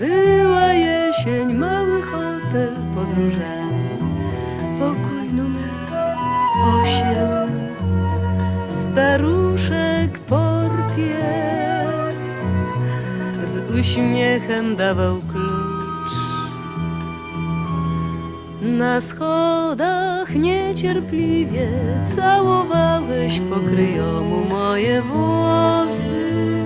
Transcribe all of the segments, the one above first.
Była jesień, mały hotel podróżami, pokój numer osiem. Staruszek portier z uśmiechem dawał klucz. Na schodach niecierpliwie całowałeś pokryjomu moje włosy.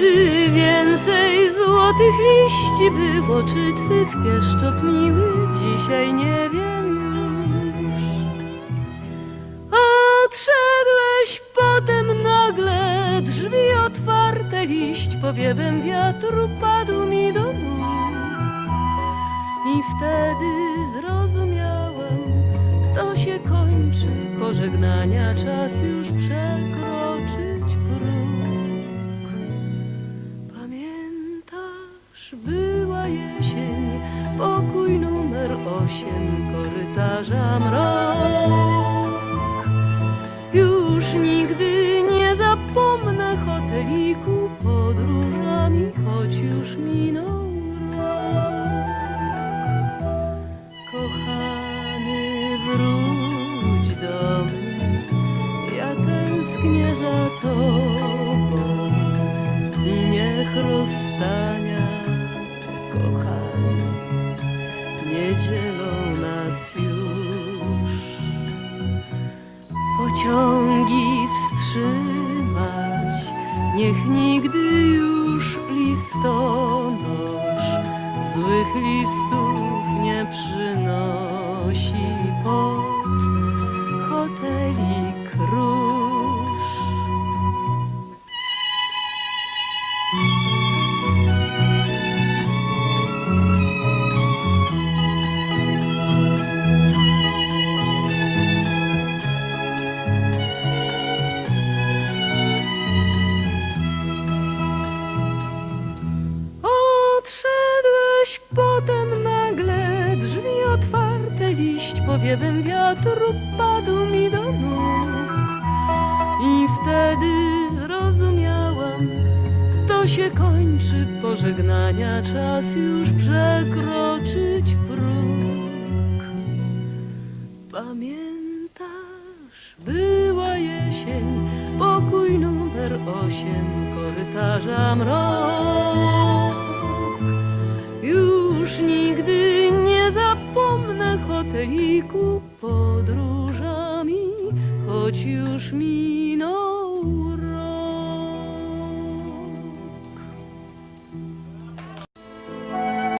Czy więcej złotych liści było, czy twych pieszczot miły, dzisiaj nie wiem już. Odszedłeś potem nagle, drzwi otwarte, liść powiewem wiatru padł mi do nóg. I wtedy zrozumiałam, to się kończy, pożegnania czas już przekroczyć Była jesień, pokój numer osiem, korytarza mrok. Już nigdy nie zapomnę hoteliku podróżami, choć już minął rok. Kochany, wróć do mnie, ja tęsknię za tobą i niech rozstania, Pociągi wstrzymać, niech nigdy już listonosz złych listów nie przynosi. Pod powiewem wiatru padł mi do nóg. I wtedy zrozumiałam, to się kończy, pożegnania czas już przekroczyć próg. Pamiętasz, była jesień, pokój numer osiem, korytarza mrok. Teiku podróżami, choć już minął